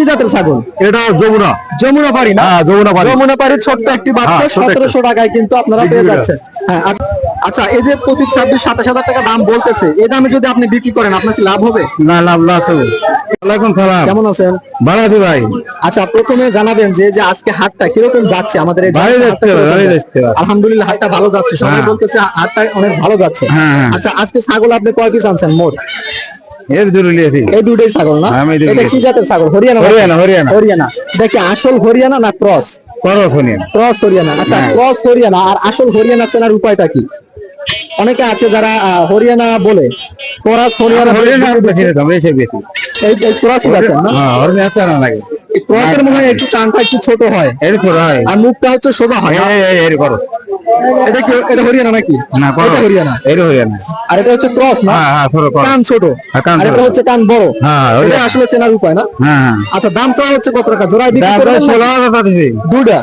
কি জাতের ছাগল। এটা যমুনা। যমুনা পাড়ি না? হ্যাঁ যমুনা পাড়ি। যমুনা পাড়ির ছোট্ট একটি বাচ্চা হ্যাঁ, একটা। সতেরোশো টাকায় কিন্তু আপনারা পেয়ে যাচ্ছেন। হ্যাঁ আচ্ছা- আচ্ছা এই যে পঁচিশ ছাব্বিশ সাতাশ হাজার টাকা দাম বলতেছে এই দামে যদি আপনি বিক্রি করেন আপনার কি লাভ হবে? না লাভ লাভ সালাম। কেমন আছেন? বাড়াদি ভাই। আচ্ছা প্রথমে জানাবেন যে যে আজকে হাটটা কীরকম যাচ্ছে? আমাদের। আলহামদুলিল্লাহ হাটটা ভালো যাচ্ছে। সবাই। বলতেছে হাটটা অনেক ভালো যাচ্ছে। আচ্ছা আজকে ছাগল আপনি কয় পিস আনছেন মোট? এর জরুরি আছে এই দুটোই ছাগল না? হ্যাঁ, আমি এই দুটোই এটা কি জাতের ছাগল? হরিয়ানা হরিয়ানা, হরিয়ানা। হরিয়ানা। এটা কি আসল হরিয়ানা না ক্রস? করো শুনিন ক্রস হরিয়ানা। আচ্ছা হ্যাঁ। ক্রস হরিয়ানা। আর আসল হরিয়ানা চেনার উপায়টা কি? অনেকে আছে যারা হরিয়ানা বলে ক্রস হরিয়ানা হরিয়ানা আর বেশি দাম বেশি বেশি। এই এই আছে না? হ্যাঁ হরিয়ানা লাগে। ক্রসের মনে হয় একটু টানটা একটু ছোট হয়। এর হয়। আর মুখটা হচ্ছে সোজা হয় এই এই এর করো এটা কি এটা হরিয়ানা নাকি? না এটা হরিয়ানা। এর হরিয়ানা। আর এটা হচ্ছে ক্রস না? হ্যাঁ হ্যাঁ কান ছোট। হ্যাঁ, আর এটা হচ্ছে কান বড়। হ্যাঁ, এটা আসলে চেনার উপায় না। হ্যাঁ হ্যাঁ। আচ্ছা দাম চাওয়া হচ্ছে কত টাকা? জোড়ায় বিক্রি করবেন টাকা দিছি দুইটা।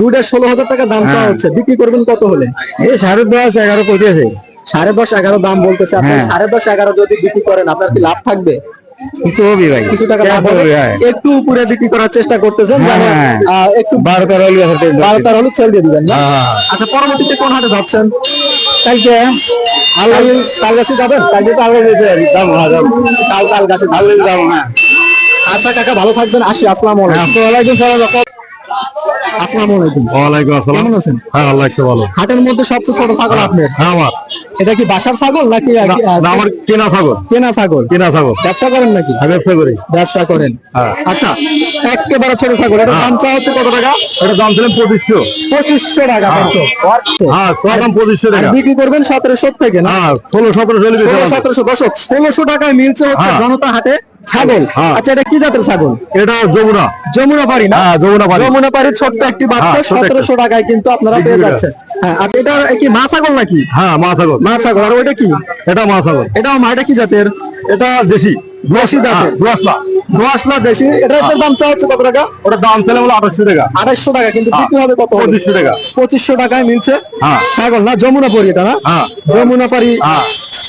দুইটা। হাজার টাকা দাম চাওয়া হ্যাঁ। হচ্ছে। বিক্রি করবেন কত হলে? এই সাড়ে দশ এগারো কইতেছে সাড়ে দশ এগারো দাম বলতেছে। আপনি হ্যাঁ। সাড়ে দশ এগারো যদি বিক্রি করেন আপনার কি লাভ থাকবে? কিছু হবে ভাই। কিছু টাকা লাভ হবে। হ্যাঁ। একটু উপরে বিক্রি করার চেষ্টা করতেছেন যেন হ্যাঁ। আহ, একটু বারো তেরো হলে বারো তেরো হলে ছেড়ে দিবেন হ্যাঁ। আচ্ছা পরবর্তীতে কোন হাটে যাচ্ছেন? কালকে? আল্লাহ কাল গাছে যাবেন? কালকে তো আল্লাহ যাব যাব। হ্যাঁ। আচ্ছা কাকা ভালো থাকবেন। আসি আসসালাম আলাইকুম। আসসালামু আলাইকুম। ওয়ালাইকুম আসসালাম। কেমন আছেন? হ্যাঁ আল্লাহ একটু ভালো। হাটের মধ্যে সবচেয়ে ছোট ছাগল আপনার? হ্যাঁ আমার। এটা কি বাসার ছাগল নাকি না, না, আমার কেনা ছাগল। কেনা ছাগল? কেনা ছাগল। ব্যবসা করেন নাকি? আমি ব্যবসা করি। ব্যবসা করেন। হ্যাঁ। আচ্ছা একেবারে ছোট ছাগল। এটা দাম চাওয়া হচ্ছে কত টাকা? এটা দাম ছিলেন পঁচিশশো। পঁচিশশো টাকা পাঁচশো। হ্যাঁ দাম পঁচিশশো টাকা? বিক্রি করবেন সতেরোশো থেকে না? হ্যাঁ ষোলো সতেরোশো দশক ষোলোশো টাকায় মিলছে হচ্ছে হ্যাঁ। জনতা হাটে। ছাগল? হ্যাঁ। আচ্ছা এটা কি জাতের ছাগল? এটা যমুনা। যমুনা পাড়ি না? হ্যাঁ যমুনা পাড়ি। যমুনা পাড়ির ছোট্ট একটি বাচ্চা হ্যাঁ, একটা। সতেরোশো টাকায় কিন্তু আপনারা পেয়ে যাচ্ছেন। হ্যাঁ আচ্ছা এটা কি মা ছাগল নাকি? হ্যাঁ মা ছাগল। মা ছাগল। আর ওইটা কি? এটা মা ছাগল। এটাও মা এটা কি জাতের? এটা দেশি। দেশি জাতের। দোয়াশলা দোয়াশলা দেশি। এটার দাম চাওয়া হচ্ছে কত টাকা? ওটা দাম ছিল বলে আঠাশশো টাকা। কিন্তু বিক্রি হবে কত? পঁচিশশো টাকা। পঁচিশশো টাকায় মিলছে। ছাগল না? যমুনা পাড়ি এটা না? যমুনা পাড়ি। হ্যাঁ।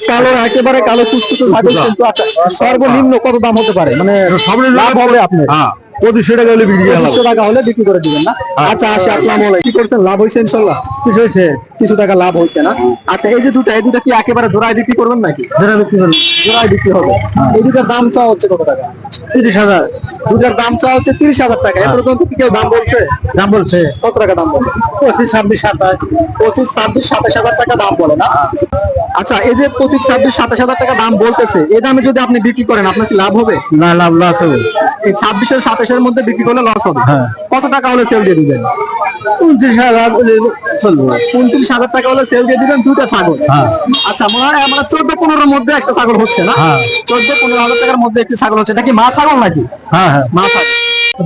কালো একেবারে কালো কুচকুচে ছাগল কিন্তু আচ্ছা সর্বনিম্ন কত দাম হতে পারে? মানে সব লাভ হবে আপনার। হ্যাঁ। পঁচিশশো টাকা হলে বিক্রি পঁচিশশো টাকা হলে বিক্রি করে দিবেন না? আচ্ছা আসি আসসালামু কি করছেন? লাভ হয়েছে ইনশাল্লাহ? কিছু হয়েছে? কিছু টাকা লাভ না? আচ্ছা এই যে দুটা এই দুটা কি একেবারে জোড়ায় বিক্রি করবেন নাকি? বিক্রি করবেন জোড়ায় বিক্রি হবে। এই দুটার দাম চাওয়া হচ্ছে কত টাকা? তিরিশ হাজার। দুটার দাম চাওয়া হচ্ছে তিরিশ হাজার টাকা। এ পর্যন্ত কি কেউ দাম বলছে? দাম বলছে। কত টাকা দাম বলে? পঁচিশ ছাব্বিশ সাতাশ। পঁচিশ ছাব্বিশ সাতাশ হাজার টাকা দাম বলে না? আচ্ছা এই যে পঁচিশ ছাব্বিশ সাতাশ হাজার টাকা দাম বলতেছে এই দামে যদি আপনি বিক্রি করেন আপনার কি লাভ হবে? না লাভ লাভ তো এই ছাব্বিশের সাতাশের মধ্যে বিক্রি করলে লস হবে। হ্যাঁ। কত টাকা হলে সেল দিয়ে দিবেন? উনত্রিশ হাজার উনত্রিশ হাজার টাকা হলে সেল দিয়ে দিবেন দুটা ছাগল। হ্যাঁ। আচ্ছা মনে হয় আমরা চোদ্দ পনেরোর মধ্যে একটা ছাগল হচ্ছে না? হ্যাঁ। চোদ্দ পনেরো হাজার টাকার মধ্যে একটি ছাগল হচ্ছে। এটা কি মা ছাগল নাকি? হ্যাঁ হ্যাঁ। মা ছাগল।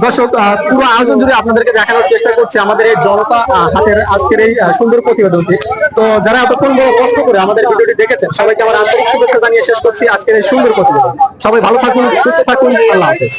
দর্শক পুরো আয়োজন জুড়ে আপনাদেরকে দেখানোর চেষ্টা করছি আমাদের এই জনতা হাটের আজকের এই সুন্দর প্রতিবেদনটি। তো যারা এতক্ষণ বড় কষ্ট করে আমাদের ভিডিওটি দেখেছেন সবাইকে আমার আন্তরিক শুভেচ্ছা জানিয়ে শেষ করছি আজকের এই সুন্দর প্রতিবেদন। সবাই ভালো থাকুন সুস্থ থাকুন। আল্লাহ হাফেজ।